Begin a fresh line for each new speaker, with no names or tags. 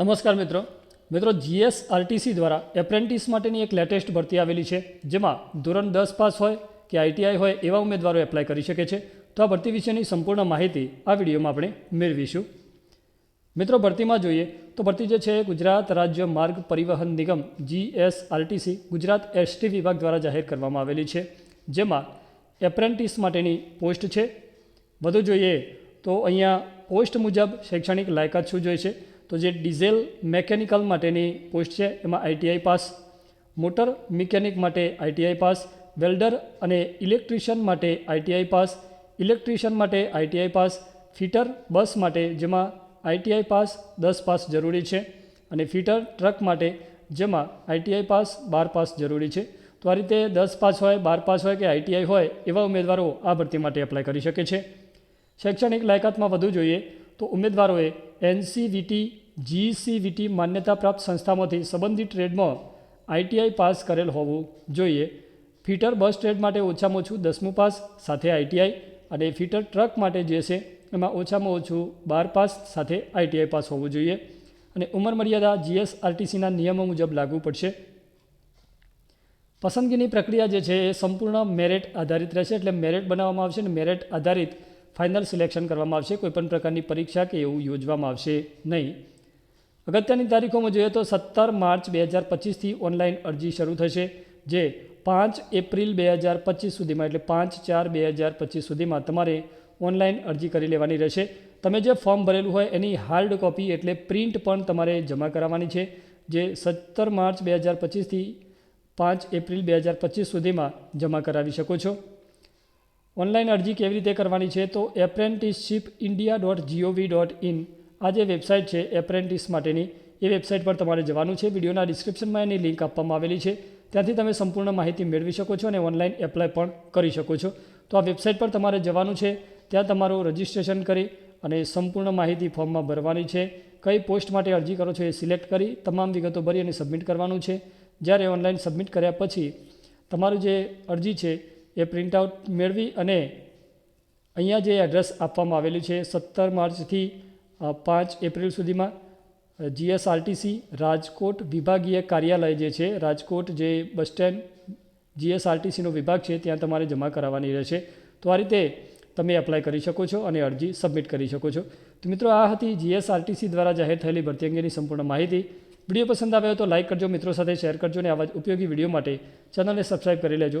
નમસ્કાર મિત્રો. મિત્રો જીએસઆરટીસી દ્વારા એપ્રેન્ટિસ માટેની એક લેટેસ્ટ ભરતી આવેલી છે, જેમાં ધોરણ દસ પાસ હોય કે આઈટીઆઈ હોય એવા ઉમેદવારો એપ્લાય કરી શકે છે. તો આ ભરતી વિશેની સંપૂર્ણ માહિતી આ વિડીયોમાં આપણે મેળવીશું. મિત્રો, ભરતીમાં જોઈએ તો ભરતી જે છે, ગુજરાત રાજ્ય માર્ગ પરિવહન નિગમ જીએસઆરટીસી ગુજરાત એસટી વિભાગ દ્વારા જાહેર કરવામાં આવેલી છે. જેમાં એપ્રેન્ટિસ માટેની પોસ્ટ છે. વધુ જોઈએ તો અહીંયા પોસ્ટ મુજબ શૈક્ષણિક લાયકાત શું જોઈએ છે? તો જે ડીઝેલ મેકેનિકલ માટેની પોસ્ટ છે, એમાં આઈટીઆઈ પાસ, મોટર મિકેનિક માટે આઈટીઆઈ પાસ, વેલ્ડર અને ઇલેક્ટ્રિશિયન માટે આઈટીઆઈ પાસ, ઇલેક્ટ્રિશિયન માટે આઈટીઆઈ પાસ, ફિટર, બસ માટે જેમાં આઈટીઆઈ પાસ દસ પાસ જરૂરી છે અને ફિટર ટ્રક માટે જેમાં આઈટીઆઈ પાસ બાર પાસ જરૂરી છે. તો આ રીતે દસ પાસ હોય, બાર પાસ હોય કે આઈટીઆઈ હોય, એવા ઉમેદવારો આ ભરતી માટે એપ્લાય કરી શકે છે. શૈક્ષણિક લાયકાતમાં વધુ જોઈએ તો ઉમેદવારોએ એનસીવીટી, જીસીવીટી માન્યતા પ્રાપ્ત સંસ્થામાંથી સંબંધિત ટ્રેડમાં આઈટીઆઈ પાસ કરેલ હોવું જોઈએ. ફિટર બસ ટ્રેડ માટે ઓછામાં ઓછું દસમું પાસ, સાથે આઈટીઆઈ અને ફિટર ટ્રક માટે જે છે એમાં ઓછામાં ઓછું બાર પાસ, સાથે આઈટીઆઈ પાસ હોવું જોઈએ. અને ઉંમર મર્યાદા જીએસઆરટીસીના નિયમો મુજબ લાગુ પડશે. પસંદગીની પ્રક્રિયા જે છે એ સંપૂર્ણ મેરિટ આધારિત રહેશે, એટલે મેરિટ બનાવવામાં આવશે અને મેરિટ આધારિત ફાઇનલ સિલેક્શન કરવામાં આવશે, કોઈપણ પ્રકારની પરીક્ષા કે એવું યોજવામાં આવશે નહીં. અગત્યની તારીખોમાં જોઈએ તો સત્તર માર્ચ બે હજાર પચીસથી ઓનલાઈન અરજી શરૂ થશે, જે પાંચ એપ્રિલ બે હજાર પચીસ સુધીમાં, એટલે પાંચ ચાર બે હજાર પચીસ સુધીમાં તમારે ઓનલાઈન અરજી કરી લેવાની રહેશે. તમે જે ફોર્મ ભરેલું હોય એની હાર્ડ કોપી, એટલે પ્રિન્ટ પણ તમારે જમા કરાવવાની છે, જે સત્તર માર્ચ બે હજાર પચીસથી પાંચ એપ્રિલ બે હજાર પચીસ સુધીમાં જમા કરાવી શકો છો. ઓનલાઈન અરજી કેવી રીતે કરવાની છે તો apprenticeship India dot G O V dot in આ જે વેબસાઇટ છે એપ્રેન્ટિસ માટેની, એ વેબસાઇટ પર તમારે જવાનું છે. વિડીયોના ડિસ્ક્રિપ્શનમાં એની લિંક આપવામાં આવેલી છે. ત્યાંથી તમે સંપૂર્ણ માહિતી મેળવી શકો છો અને ઓનલાઈન એપ્લાય પણ કરી શકો છો. તો આ વેબસાઇટ પર તમારે જવાનું છે. ત્યાં તમારું રજિસ્ટ્રેશન કરી અને સંપૂર્ણ માહિતી ફોર્મમાં ભરવાની છે. કઈ પોસ્ટ માટે અરજી કરો છો એ સિલેક્ટ કરી, તમામ વિગતો ભરી અને સબમિટ કરવાનું છે. જ્યારે ઓનલાઈન સબમિટ કર્યા પછી તમારું જે અરજી છે એ પ્રિન્ટઆઉટ મેળવી અને અહીંયા જે એડ્રેસ આપવામાં આવેલું છે સત્તર માર્ચથી પાંચ એપ્રિલ સુધીમાં જીએસઆરટીસી રાજકોટ વિભાગીય કાર્યાલય જે છે, રાજકોટ જે બસ સ્ટેન્ડ જીએસઆરટીસીનો વિભાગ છે, ત્યાં તમારે જમા કરાવવાની રહેશે. તો આ રીતે તમે એપ્લાય કરી શકો છો અને અરજી સબમિટ કરી શકો છો. તો મિત્રો, આ હતી જીએસઆરટીસી દ્વારા જાહેર થયેલી ભરતી અંગેની સંપૂર્ણ માહિતી. વીડિયો પસંદ આવ્યો તો લાઇક કરજો, મિત્રો સાથે શેર કરજો અને આવા ઉપયોગી વીડિયો માટે ચેનલને સબસ્ક્રાઇબ કરી લેજો.